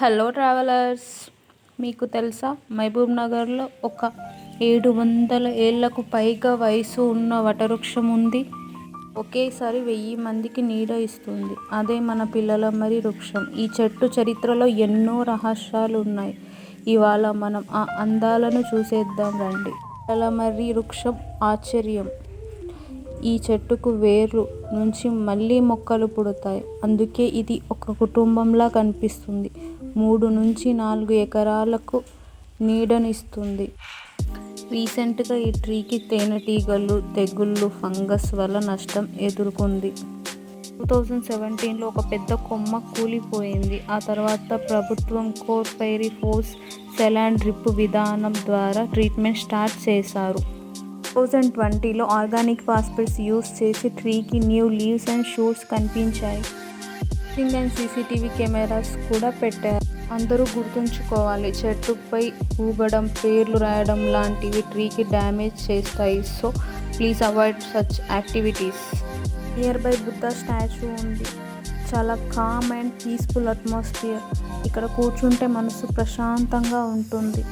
Hello travellers మీకు తెలుసా? మహబూబ్ నగర్లో ఒక ఏడు వందల ఏళ్ళకు పైగా వయసు ఉన్న వటవృక్షం ఉంది. ఒకేసారి వెయ్యి మందికి నీడ ఇస్తుంది. అదే మన పిల్లల మరి వృక్షం. ఈ చెట్టు చరిత్రలో ఎన్నో రహస్యాలు ఉన్నాయి ఇవాళ మనం ఆ అందాలను చూసేద్దాం రండి. పిల్లలమర్రి వృక్షం ఆశ్చర్యం. ఈ చెట్టుకు వేరు నుంచి మళ్ళీ మొక్కలు పుడతాయి. అందుకే ఇది ఒక కుటుంబంలా కనిపిస్తుంది. మూడు నుంచి నాలుగు ఎకరాలకు నీడనిస్తుంది. రీసెంట్గా ఈ ట్రీకి తేనెటీగలు తెగుళ్ళు ఫంగస్ వల్ల నష్టం ఎదుర్కొంది. టూ థౌజండ్ సెవెంటీన్లో ఒక పెద్ద కొమ్మ కూలిపోయింది. ఆ తర్వాత ప్రభుత్వం కోర్ పైరి ఫోర్స్ సెలాన్ డ్రిప్ విధానం ద్వారా ట్రీట్మెంట్ స్టార్ట్ చేశారు. టూ థౌజండ్ ట్వంటీలో ఆర్గానిక్ ఫాస్ఫేట్స్ యూస్ చేసి ట్రీకి న్యూ లీవ్స్ అండ్ షూట్స్ కనిపించాయి. అండ్ సీసీటీవీ కెమెరాస్ కూడా పెట్టారు. అందరూ గుర్తుంచుకోవాలి. చెట్టుపై ఊగడం పేర్లు రాయడం లాంటివి ట్రీకి డ్యామేజ్ చేస్తాయి. So please avoid such activities. Nearby Buddha statue ఉంది. చాలా కామ్ అండ్ పీస్ఫుల్ అట్మాస్ఫియర్. ఇక్కడ కూర్చుంటే మనసు ప్రశాంతంగా ఉంటుంది.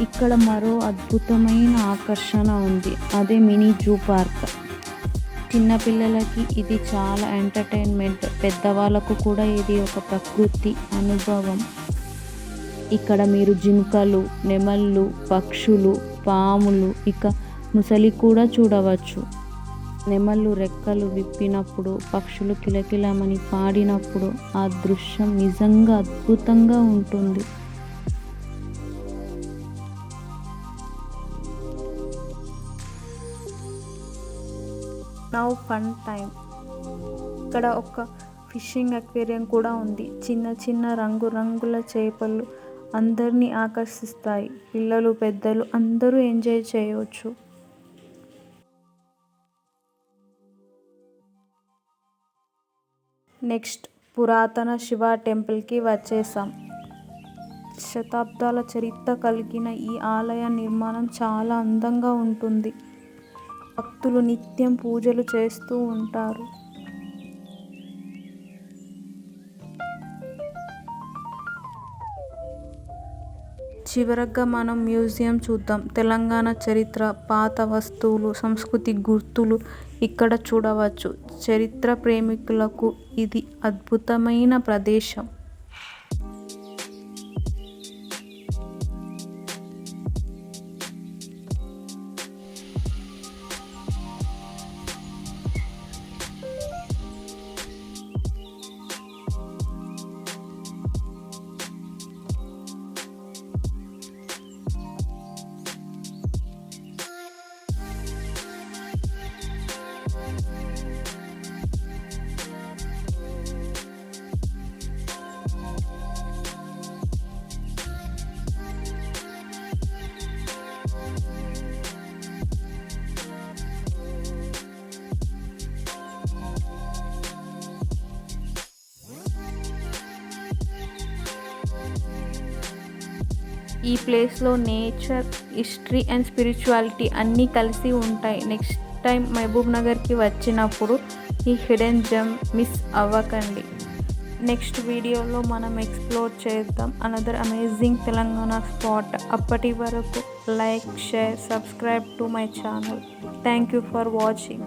ఇక్కడ మరో అద్భుతమైన ఆకర్షణ ఉంది. అదే మినీ జూ పార్క్. చిన్నపిల్లలకి ఇది చాలా ఎంటర్టైన్మెంట్. పెద్దవాళ్ళకు కూడా ఇది ఒక ప్రకృతి అనుభవం. ఇక్కడ మీరు జింకలు నెమళ్ళు పక్షులు పాములు ఇక ముసలి కూడా చూడవచ్చు. నెమళ్ళు రెక్కలు విప్పినప్పుడు పక్షులు కిలకిలమని పాడినప్పుడు ఆ దృశ్యం నిజంగా అద్భుతంగా ఉంటుంది. నౌ ఫన్ టైం ఇక్కడ ఒక ఫిషింగ్ అక్వేరియం కూడా ఉంది. చిన్న చిన్న రంగురంగుల చేపలు అందరినీ ఆకర్షిస్తాయి. పిల్లలు పెద్దలు అందరూ ఎంజాయ్ చేయవచ్చు నెక్స్ట్ పురాతన శివ టెంపుల్కి వచ్చేసాం. శతాబ్దాల చరిత్ర కలిగిన ఈ ఆలయ నిర్మాణం చాలా అందంగా ఉంటుంది. భక్తులు నిత్యం పూజలు చేస్తూ ఉంటారు. చివరగా మనం మ్యూజియం చూద్దాం. తెలంగాణ చరిత్ర పాత వస్తువులు సంస్కృతి గుర్తులు ఇక్కడ చూడవచ్చు. చరిత్ర ప్రేమికులకు ఇది అద్భుతమైన ప్రదేశం. ఈ ప్లేస్లో నేచర్ హిస్టరీ అండ్ స్పిరిచువాలిటీ అన్నీ కలిసి ఉంటాయి. నెక్స్ట్ టైం మహబూబ్ నగర్కి వచ్చినప్పుడు ఈ హిడెన్ జమ్ మిస్ అవ్వకండి. నెక్స్ట్ వీడియోలో మనం ఎక్స్ప్లోర్ చేద్దాం అనదర్ అమేజింగ్ తెలంగాణ స్పాట్. అప్పటి వరకు like share subscribe to my channel. Thank you for watching.